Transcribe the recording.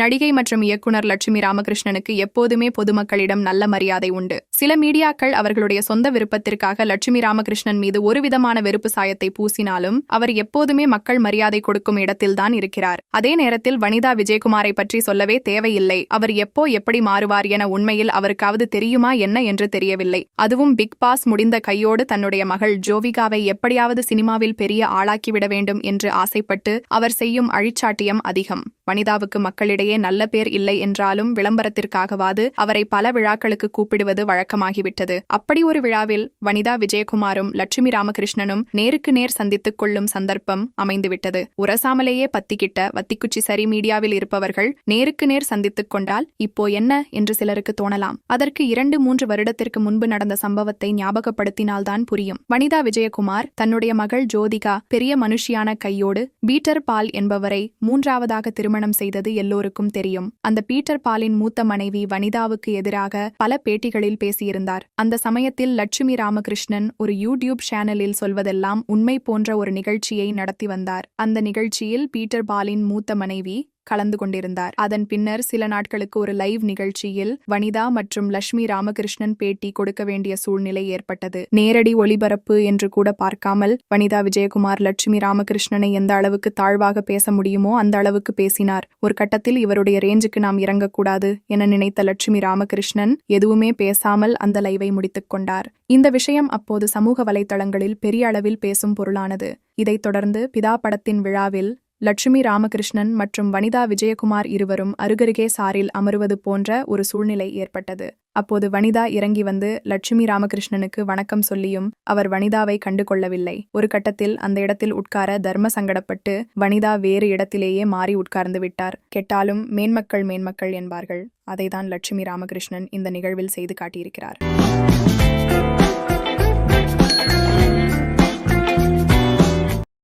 நடிகை மற்றும் இயக்குனர் லட்சுமி ராமகிருஷ்ணனுக்கு எப்போதுமே பொதுமக்களிடம் நல்ல மரியாதை உண்டு. சில மீடியாக்கள் அவர்களுடைய சொந்த விருப்பத்திற்காக லட்சுமி ராமகிருஷ்ணன் மீது ஒருவிதமான வெறுப்பு சாயத்தை பூசினாலும் அவர் எப்போதுமே மக்கள் மரியாதை கொடுக்கும் இடத்தில்தான் இருக்கிறார். அதே நேரத்தில் வனிதா விஜயகுமாரை பற்றி சொல்லவே தேவையில்லை. அவர் எப்போ எப்படி மாறுவார் என உண்மையில் அவருக்காவது தெரியுமா என்ன என்று தெரியவில்லை. அதுவும் பிக் பாஸ் முடிந்த கையோடு தன்னுடைய மகள் ஜோவிகாவை எப்படியாவது சினிமாவில் பெரிய ஆளாக்கிவிட வேண்டும் என்று ஆசைப்பட்டு அவர் செய்யும் அழிச்சாட்டியம் அதிகம். வனிதாவுக்கு மக்களிடையே நல்ல பேர் இல்லை என்றாலும் விளம்பரத்திற்காகவாது அவரை பல விழாக்களுக்கு கூப்பிடுவது வழக்கமாகிவிட்டது. அப்படி ஒரு விழாவில் வனிதா விஜயகுமாரும் லட்சுமி ராமகிருஷ்ணனும் நேருக்கு நேர் சந்தித்துக் கொள்ளும் சந்தர்ப்பம் அமைந்துவிட்டது. உரசாமலேயே பத்திக்கிட்ட வத்திக்குச்சி சரி மீடியாவில் இருப்பவர்கள் நேருக்கு நேர் சந்தித்துக் கொண்டால் இப்போ என்ன என்று சிலருக்கு தோணலாம். அதற்கு இரண்டு மூன்று வருடத்திற்கு முன்பு நடந்த சம்பவத்தை ஞாபகப்படுத்தினால்தான் புரியும். வனிதா விஜயகுமார் தன்னுடைய மகள் ஜோதிகா பெரிய மனுஷியான கையோடு பீட்டர் பால் என்பவரை மூன்றாவதாக திருமணம் செய்தது எல்லோருக்கும் தெரியும். அந்த பீட்டர் பாலின் மூத்த மனைவி வனிதாவுக்கு எதிராக பல பேட்டிகளில் பேசியிருந்தார். அந்த சமயத்தில் லட்சுமி ராமகிருஷ்ணன் ஒரு யூடியூப் சேனலில் சொல்வதெல்லாம் உண்மை போன்ற ஒரு நிகழ்ச்சியை நடத்தி வந்தார். அந்த நிகழ்ச்சியில் பீட்டர் பாலின் மூத்த மனைவி கலந்து கொண்டிருந்தார். அதன் பின்னர் சில நாட்களுக்கு ஒரு லைவ் நிகழ்ச்சியில் வனிதா மற்றும் லட்சுமி ராமகிருஷ்ணன் பேட்டி கொடுக்க வேண்டிய சூழ்நிலை ஏற்பட்டது. நேரடி ஒளிபரப்பு என்று கூட பார்க்காமல் வனிதா விஜயகுமார் லட்சுமி ராமகிருஷ்ணனை எந்த அளவுக்கு தாழ்வாக பேச முடியுமோ அந்த அளவுக்கு பேசினார். ஒரு கட்டத்தில் இவருடைய ரேஞ்சுக்கு நாம் இறங்கக்கூடாது என நினைத்த லட்சுமி ராமகிருஷ்ணன் எதுவுமே பேசாமல் அந்த லைவை முடித்துக் கொண்டார். இந்த விஷயம் அப்போது சமூக வலைதளங்களில் பெரிய அளவில் பேசும் பொருளானது. இதைத் தொடர்ந்து பிதா படத்தின் விழாவில் லட்சுமி ராமகிருஷ்ணன் மற்றும் வனிதா விஜயகுமார் இருவரும் அருகருகே சாரில் அமருவது போன்ற ஒரு சூழ்நிலை ஏற்பட்டது. அப்போது வனிதா இறங்கி வந்து லட்சுமி ராமகிருஷ்ணனுக்கு வணக்கம் சொல்லியும் அவர் வனிதாவை கண்டு கொள்ளவில்லை ஒரு கட்டத்தில் அந்த இடத்தில் உட்கார தர்ம சங்கடப்பட்டு வனிதா வேறு இடத்திலேயே மாறி உட்கார்ந்து விட்டார். கெட்டாலும் மேன்மக்கள் மேன்மக்கள் என்பார்கள். அதைதான் லட்சுமி ராமகிருஷ்ணன் இந்த நிகழ்வில் செய்து காட்டியிருக்கிறார்.